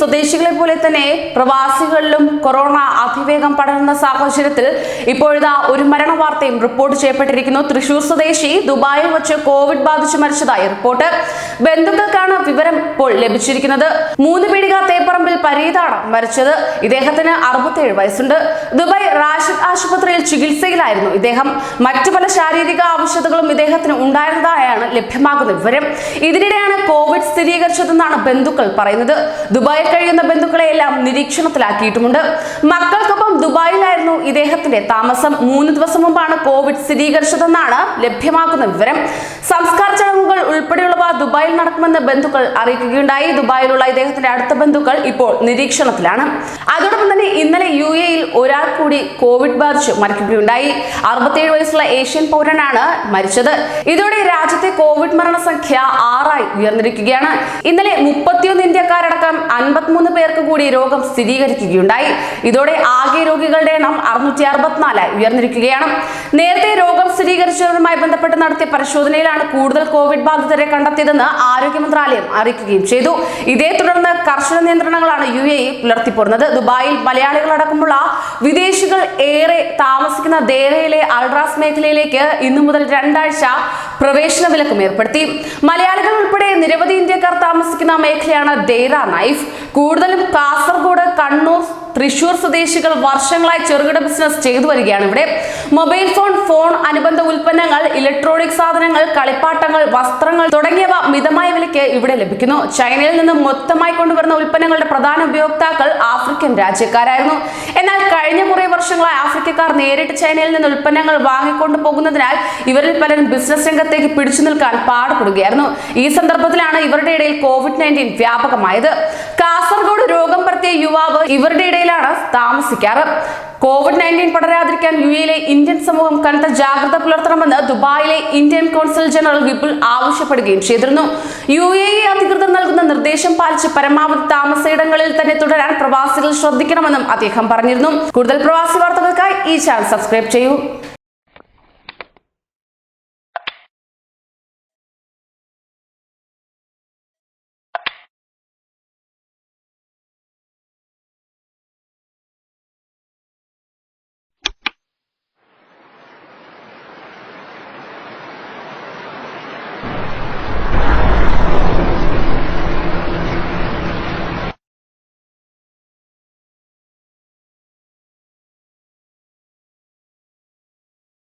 സ്വദേശികളെ പോലെ തന്നെ പ്രവാസികളിലും കൊറോണ അതിവേഗം പടരുന്ന സാഹചര്യത്തിൽ ഇപ്പോഴിതാ ഒരു മരണ വാർത്തയും റിപ്പോർട്ട് ചെയ്യപ്പെട്ടിരിക്കുന്നു. തൃശൂർ സ്വദേശി ദുബായിൽ വെച്ച് കോവിഡ് ബാധിച്ച് മരിച്ചതായി റിപ്പോർട്ട്. ബന്ധുക്കൾക്കാണ് വിവരം ഇപ്പോൾ ലഭിച്ചിരിക്കുന്നത്. മൂന്ന് പീടിക തേപ്പറമ്പിൽ പരീതാണ് മരിച്ചത്. ഇദ്ദേഹത്തിന് അറുപത്തിയേഴ് വയസ്സുണ്ട്. ദുബായ് റാഷിദ് ആശുപത്രിയിൽ ചികിത്സയിലായിരുന്നു ഇദ്ദേഹം. മറ്റു പല ശാരീരിക ആവശ്യതകളും ഇദ്ദേഹത്തിന് ഉണ്ടായിരുന്നതായാണ് ലഭ്യമാകുന്ന വിവരം. ഇതിനിടെയാണ് കോവിഡ് സ്ഥിരീകരിച്ചതെന്നാണ് ബന്ധുക്കൾ പറയുന്നത്. ദുബായിൽ കഴിയുന്ന ബന്ധുക്കളെയെല്ലാം നിരീക്ഷണത്തിലാക്കിയിട്ടുമുണ്ട്. മക്കൾക്കൊപ്പം ദുബായിലായിരുന്നു ഇദ്ദേഹത്തിന്റെ താമസം. മൂന്ന് ദിവസം മുമ്പാണ് കോവിഡ് സ്ഥിരീകരിച്ചതെന്നാണ് ലഭ്യമാക്കുന്ന വിവരം. സംസ്കാര ചടങ്ങുകൾ ഉൾപ്പെടെയുള്ളവ ദുബായിൽ നടക്കുമെന്ന് ബന്ധുക്കൾ അറിയിക്കുകയുണ്ടായി. ദുബായിലുള്ള ഇദ്ദേഹത്തിന്റെ അടുത്ത ബന്ധുക്കൾ ഇപ്പോൾ നിരീക്ഷണത്തിലാണ്. അതോടൊപ്പം ഇന്നലെ യു എയിൽ ഒരാൾ കൂടി കോവിഡ് ബാധിച്ച് മരിക്കുകയുണ്ടായി. അറുപത്തിയേഴ് വയസ്സുള്ള ഏഷ്യൻ പൗരനാണ് മരിച്ചത്. ഇതോടെ രാജ്യത്തെ കോവിഡ് മരണസംഖ്യ ആറായി ഉയർന്നിരിക്കുകയാണ്. ഇന്നലെ മുപ്പത്തിയൊന്ന് ഇന്ത്യക്കാരടക്കം അൻപത്തിമൂന്ന് പേർക്ക് കൂടി രോഗം സ്ഥിരീകരിക്കുകയുണ്ടായി. ഇതോടെ ആകെ രോഗികളുടെ എണ്ണം അറുന്നൂറ്റി അറുപത്തിനാലായി ഉയർന്നിരിക്കുകയാണ്. നേരത്തെ രോഗം സ്ഥിരീകരിച്ചവരുമായി ബന്ധപ്പെട്ട് നടത്തിയ പരിശോധനയിലാണ് കൂടുതൽ കോവിഡ് ബാധിതരെ കണ്ടെത്തിയതെന്ന് ആരോഗ്യ മന്ത്രാലയം അറിയിക്കുകയും ചെയ്തു. ഇതേ തുടർന്ന് കർശന നിയന്ത്രണങ്ങളാണ് യു എ പുലർത്തിപ്പോരുന്നത്. ദുബായിൽ മലയാളികളടക്കമുള്ള വിദേശികൾ ഏറെ താമസിക്കുന്ന ദേരയിലെ അൾട്രാസ് മേഖലയിലേക്ക് ഇന്നു മുതൽ രണ്ടാഴ്ച പ്രവേശന വിലക്കും ഏർപ്പെടുത്തി. മലയാളികൾ ഉൾപ്പെടെ നിരവധി ഇന്ത്യക്കാർ താമസിക്കുന്ന മേഖലയാണ് ദേര നൈഫ്. കൂടുതലും കാസർഗോഡ് കണ്ണൂർ തൃശൂർ സ്വദേശികൾ വർഷങ്ങളായി ചെറുകിട ബിസിനസ് ചെയ്തു വരികയാണ് ഇവിടെ. മൊബൈൽ ഫോൺ ഫോൺ അനുബന്ധ ഉൽപ്പന്നങ്ങൾ ഇലക്ട്രോണിക് സാധനങ്ങൾ കളിപ്പാട്ടങ്ങൾ വസ്ത്രങ്ങൾ തുടങ്ങിയവ മിതമായ വിലയ്ക്ക് ഇവിടെ ലഭിക്കുന്നു. ചൈനയിൽ നിന്ന് മൊത്തമായി കൊണ്ടുവരുന്ന ഉൽപ്പന്നങ്ങളുടെ പ്രധാന ഉപയോക്താക്കൾ ആഫ്രിക്കൻ രാജ്യക്കാരായിരുന്നു. എന്നാൽ കഴിഞ്ഞ കുറേ വർഷങ്ങളായി ആഫ്രിക്കക്കാർ നേരിട്ട് ചൈനയിൽ നിന്ന് ഉൽപ്പന്നങ്ങൾ വാങ്ങിക്കൊണ്ടു പോകുന്നതിനാൽ ഇവരിൽ പലരും ബിസിനസ് രംഗത്തേക്ക് പിടിച്ചു നിൽക്കാൻ പാടുപെടുകയായിരുന്നു. ഈ സന്ദർഭത്തിലാണ് ഇവരുടെ ഇടയിൽ കോവിഡ് നയന്റീൻ വ്യാപകമായത്. കാസർഗോഡ് രോഗം പരത്തിയ യുവാവ് ഇവരുടെ താമസിക്കാറ്. കോവിഡ് നയന്റീൻ പടരാതിരിക്കാൻ യു എയിലെ ഇന്ത്യൻ സമൂഹം കനത്ത ജാഗ്രത പുലർത്തണമെന്ന് ദുബായിലെ ഇന്ത്യൻ കോൺസൽ ജനറൽ വിപുൽ ആവശ്യപ്പെടുകയും ചെയ്തിരുന്നു. യു എ ഇ അധികൃതർ നൽകുന്ന നിർദ്ദേശം പാലിച്ച് പരമാവധി താമസയിടങ്ങളിൽ തന്നെ തുടരാൻ പ്രവാസികൾ ശ്രദ്ധിക്കണമെന്നും അദ്ദേഹം പറഞ്ഞിരുന്നു. കൂടുതൽ പ്രവാസി വാർത്തകൾക്കായി ഈ ചാനൽ സബ്സ്ക്രൈബ് ചെയ്യൂ.